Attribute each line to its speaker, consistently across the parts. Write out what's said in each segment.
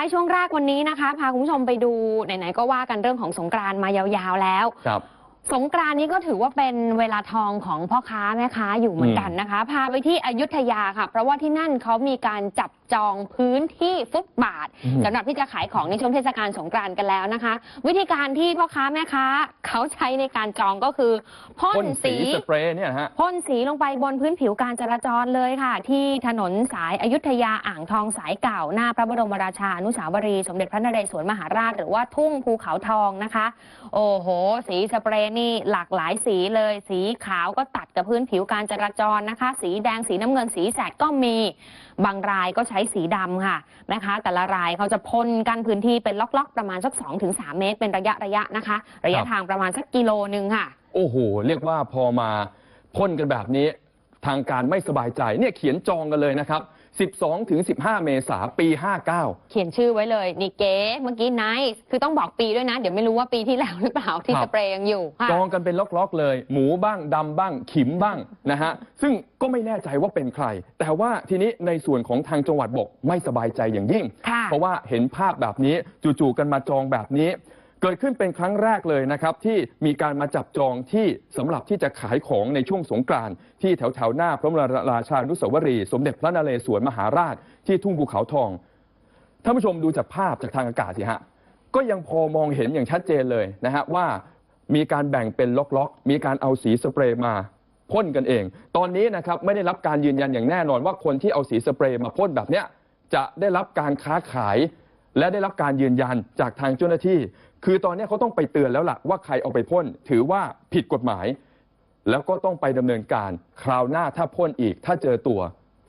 Speaker 1: ในช่วงแรกวันนี้นะคะ พาคุณผู้ชมไปดูไหนๆก็ว่ากันเรื่องของสงกรานต์มายาวๆแล้ว
Speaker 2: ครับ
Speaker 1: สงกรานต์นี้ก็ถือว่าเป็นเวลาทองของพ่อค้าแม่ค้าอยู่เหมือนกันนะคะ พาไปที่อยุธยาค่ะ เพราะว่าที่นั่นเขามีการจับ จองพื้นที่ฟุตบาท
Speaker 2: อืม
Speaker 1: สำหรับที่จะขายของในช่วงเทศกาลสงกรานต์กันแล้วนะคะ วิธีการที่พ่อค้าแม่ค้าเขาใช้ในการจองก็คือพ่น
Speaker 2: พ่นสี
Speaker 1: สี
Speaker 2: สเปรย์เนี่ยนะฮะ
Speaker 1: พ่นสีลงไปบนพื้นผิวการจราจรเลยค่ะ ที่ถนนสายอยุธยาอ่างทองสายเก่าหน้าพระบรมราชานุสาวรีย์สมเด็จพระนเรศวรมหาราช หรือว่าทุ่งภูเขาทองนะคะ โอ้โห สีสเปรย์นี่หลากหลายสีเลย สีขาวก็ตัดกับพื้นผิวการจราจรนะคะ สีแดงสีน้ำเงินสีแสดก็มีบางรายก็ใช้สีดำค่ะนะคะแต่ละรายเขาจะพ่นกันพื้นที่เป็นล็อกๆ ประมาณสัก 2-3 เมตร เป็นระยะระยะนะคะ ระยะทางประมาณสักกิโลนึงค่ะ
Speaker 2: โอ้โห เรียกว่าพอมาพ่นกันแบบนี้ ทางการไม่สบายใจเนี่ยเขียนจองกันเลยนะครับ 12 ถึง 15 เมษาปี 59
Speaker 1: เขียนชื่อไว้เลย นี่เก๋เมื่อกี้ไนท์คือต้องบอกปีด้วยนะ เดี๋ยวไม่รู้ว่าปีที่แล้วหรือเปล่าที่
Speaker 2: ครับ
Speaker 1: สเปรย์ยังอยู่ค่ะ
Speaker 2: จองกันเป็นล็อกๆเลย หมูบ้างดำบ้างขิมบ้างนะฮะ ซึ่งก็ไม่แน่ใจว่าเป็นใคร แต่ว่าทีนี้ในส่วนของทางจังหวัดบอกไม่สบายใจอย่างยิ่ง
Speaker 1: ค่ะ
Speaker 2: เพราะว่าเห็นภาพแบบนี้จู่ๆกันมาจองแบบนี้ เกิดขึ้นเป็นครั้งแรกเลยนะครับที่มีการมาจับจองที่สำหรับที่จะขายของในช่วงสงกรานต์ที่แถวแถวหน้าพระบรมราชานุสาวรีย์สมเด็จพระนเรศวรมหาราช ที่ทุ่งภูเขาทองท่านผู้ชมดูจากภาพจากทางอากาศสิฮะก็ยังพอมองเห็นอย่างชัดเจนเลยนะฮะว่ามีการแบ่งเป็นล็อกๆ มีการเอาสีสเปรย์มาพ่นกันเอง ตอนนี้นะครับไม่ได้รับการยืนยันอย่างแน่นอนว่าคนที่เอาสีสเปรย์มาพ่นแบบเนี้ยจะได้รับการค้าขาย และได้รับการยืนยันจากทางเจ้าหน้าที่ คือตอนนี้เขาต้องไปเตือนแล้วล่ะว่าใครเอาไปพ่นถือว่าผิดกฎหมาย แล้วก็ต้องไปดำเนินการคราวหน้าถ้าพ่นอีกถ้าเจอตัว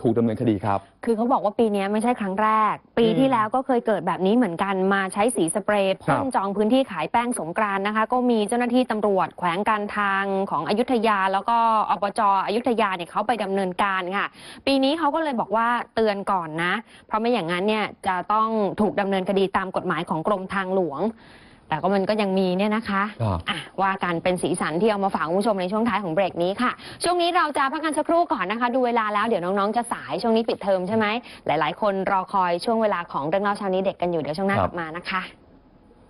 Speaker 2: ถูกดำเนินคดีครับ
Speaker 1: คือเขาบอกว่าปีนี้ไม่ใช่ครั้งแรก ปี
Speaker 2: อืม
Speaker 1: ที่แล้วก็เคยเกิดแบบนี้เหมือนกันมาใช้สีสเปรย์พ่น
Speaker 2: ครับ
Speaker 1: จองพื้นที่ขายแป้งสงกรานต์นะคะ ก็มีเจ้าหน้าที่ตำรวจแขวงการทางของอยุธยา แล้วก็อบจอยุธยาเนี่ยเขาไปดำเนินการค่ะ ปีนี้เขาก็เลยบอกว่าเตือนก่อนนะ เพราะไม่อย่างนั้นเนี่ยจะต้องถูกดำเนินคดีตามกฎหมายของกรมทางหลวง แต่ก็มันก็ยังมีเนี่ยนะคะ
Speaker 2: ครับ
Speaker 1: อะว่ากันเป็นสีสันที่เอามาฝากคุณผู้ชมในช่วงท้ายของเบรกนี้ค่ะ ช่วงนี้เราจะพักกันสักครู่ก่อนนะคะ ดูเวลาแล้วเดี๋ยวน้องๆจะสายช่วงนี้ปิดเทอมใช่ไหมหลาย ๆ คนรอคอยช่วงเวลาของเรื่องเล่าเช้านี้เด็กกันอยู่เดี๋ยวช่วงหน้ากลับมานะคะ